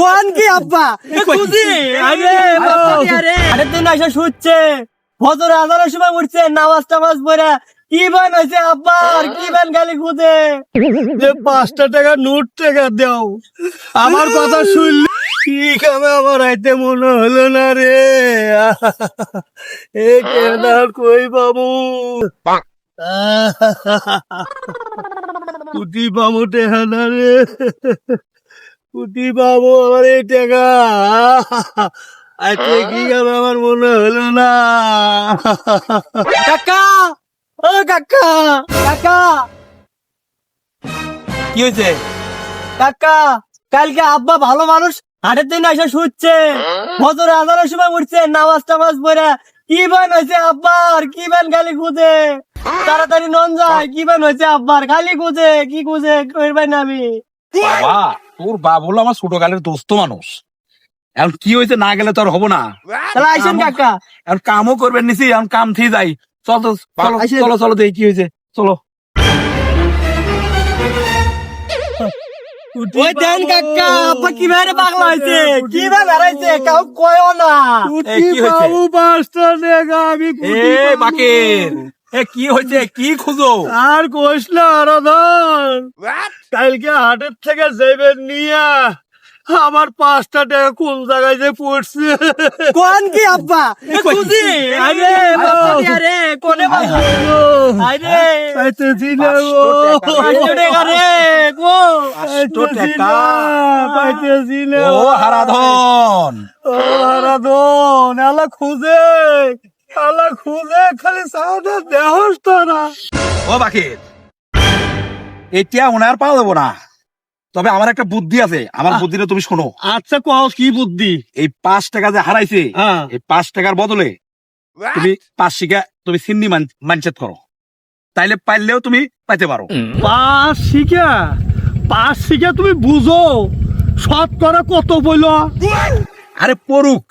কোন কি আব্বা? খুশি? আরে আরে আরে। তুই না শুচ্ছে। ফজর আজানের সময় উঠছে নামাজ টামাজ পড়ে। কি বান হয়েছে আব্বা? আর কি বান গালি খুঁজে? যে পাঁচটা টাকা নোট টাকা দাও আমার কথা শুনলে? ঠিক আমি আমার? আইতে মনে হলো না রে। এ কেনা কই বাবু? কুটি বাবু টেকা না রে। কুটি বাবু আমার এই টাকা। আজকে কি হবে আমার মনে হলো না। কাকা! ও কাকা! কাকা! কি হয়েছে? কাকা কালকে আব্বা ভালো মানুষ হাটের দিন এসে শুচ্ছে। ফজর আজানের সময় উঠছে নামাজ টামাজ পড়ে। কি বান হয়েছে আব্বার? কি বান গালি খুঁজে? তাড়াতাড়ি নন যায় কি বান হয়েছে আব্বার? গালি খুঁজে কি খুঁজে? কইবেন না আমি? বাবা তোর বাপ হলো আমার ছোট কালের দোস্ত মানুষ। এখন কি হয়েছে না গেলে তো আর হব না। তাহলে আইসেন কাকা এখন কামও করবেন নিছি এখন কাম থেকে যাই। চল তো চলো চলো চলো দেখি কি হয়েছে। চলো। ওই দেন কাকা আব্বা কীভাবে পাগলা হয়েছে? কীভাবে হারাইছে? কাউ কয়ও না। এ, কি হয়েছে? আমি এ কি হয়েছে? কি খুঁজো? আর কোষ না আরাধন কালকে হাটের থেকে যাইবেন নিয়া। আমার পাঁচটা টাকা কোন জায়গায় যে পড়ছে? কোন কি আব্বা? খুঁজি। আরে আরে কোনে বাবু? আরে না গো। টাকা রে। গো। পাঁচশো পাইতেছি টাকা। না, পাইতেছি ও হারাধন। ও আরাধন আলা খুঁজে। আলা খুঁজে খালি সাউদা দেহস তারা ও বাকের। এটা ওনার পাওয়া যাব না। তবে আমার একটা বুদ্ধি আছে। আমার বুদ্ধিটা তুমি শোনো। আচ্ছা কও কি বুদ্ধি? এই পাঁচ টাকা যে হারাইছে হ্যাঁ এই পাঁচ টাকার বদলে তুমি পাঁচ শিকা তুমি সিন্নি মানচেত করো তাইলে পাইলেও তুমি পাইতে পারো পাঁচ শিখা পাঁচ শিখা তুমি বুঝো শতকরা কত বইল? আরে পড়ুক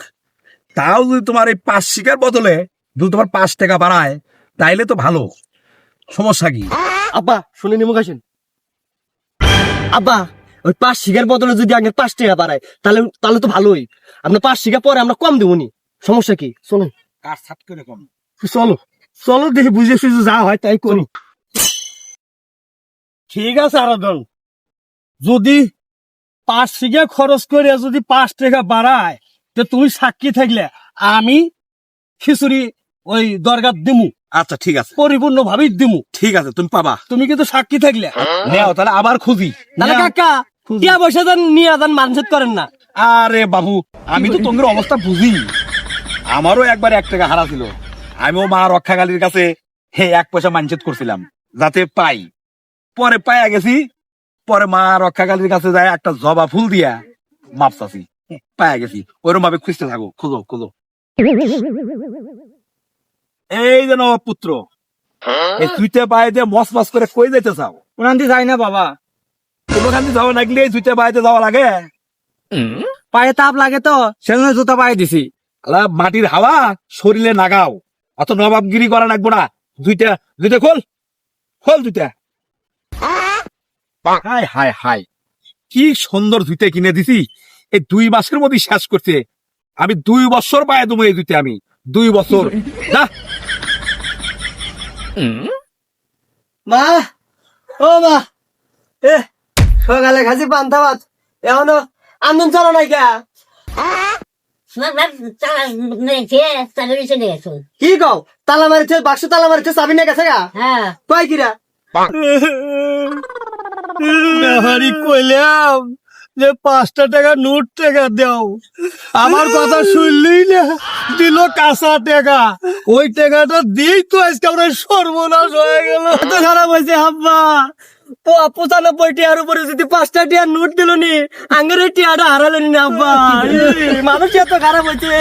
তাও যদি তোমার এই পাঁচ শিকার বদলে যদি তোমার পাঁচ টাকা বাড়ায় তাইলে তো ভালো। সমস্যা কি? আব্বা শুনে নিমুখ আসেন আব্বা ওই পাঁচ শিকার বদলে যদি আগে পাঁচ টাকা বাড়ায় তাহলে তাহলে তো ভালোই। আমরা পাঁচ শিকা পরে আমরা কম দেবনি সমস্যা কি? শোনেন কার সাত করে কম? চলো। চলো দেখি বুঝে সুঝে যা হয় তাই করি। ঠিক আছে আরাধন যদি পাঁচ শিখে খরচ করে যদি পাঁচ টাকা বাড়ায় তো তুমি সাক্ষী থাকলে আমি খিচুড়ি ওই দরগার দিমু। আচ্ছা ঠিক আছে। পরিপূর্ণ ভাবেই দিমু। ঠিক আছে তুমি পাবা। তুমি কিন্তু সাক্ষী থাকলে। নেও তাহলে আবার খুঁজি। তাহলে কাকা। টিয়া পয়সা দেন নিয়ে যান মানসেত করেন না। আরে বাবু আমি তো তোমার অবস্থা বুঝি। আমারও একবার এক টাকা হারা ছিল। আমিও মা রক্ষাকালীর কাছে হে এক পয়সা মানচেত করছিলাম যাতে পাই। পরে পাইয়া গেছি। পরে মা রক্ষাকালীর কাছে যায় একটা জবা ফুল দিয়া মাপ চাছি পাইয়া গেছি। ওরম ভাবে খুঁজতে থাকো। খুঁজো খুঁজো। এই যেন পুত্র এই পায়ে মস মস করে কই যাইতে চাও? ওনান্তি যাই না বাবা। দিয়ে যাওয়া লাগলে এই যাওয়া লাগে। পায়ে তাপ লাগে তো সেজন্য জুতা পায়ে দিছি। আলা মাটির হাওয়া শরীরে নাগাও। অত নবাবগিরি করা লাগবো না। দুইটা দুইটা খোল। খোল দুইটা হাই হাই হাই কি সুন্দর দুইটা কিনে দিছি। এই দুই মাসের মধ্যে শেষ করছে। আমি দুই বছর পায়ে দেবো এই দুইটা আমি। দুই বছর। যা। মা ও মা। এ সকালে খাসি পান্তা ভাত। এখনও আন্দোলন চলো নাই কে? হ্যাঁ কি কও? তালা মারিছে বাক্স তালা মারিছে চাবি নিয়ে গেছে গা কয় কিরা? নেহারি কইলাম যে পাঁচটা টাকা নোট টাকা দাও। আমার কথা শুনলেই না? দিল কাঁচা টেকা। ওই টেকাটা দিয়েই তো আজকে আমরা সর্বনাশ হয়ে গেল। এত খারাপ হয়েছে হাব্বা। তো পঁচানব্বই টিয়ার উপরে যদি পাঁচটা টিয়ার নোট দিল নি আঙ্গের টিয়াটা হারালেন না আব্বা মানুষ এত খারাপ হয়েছে।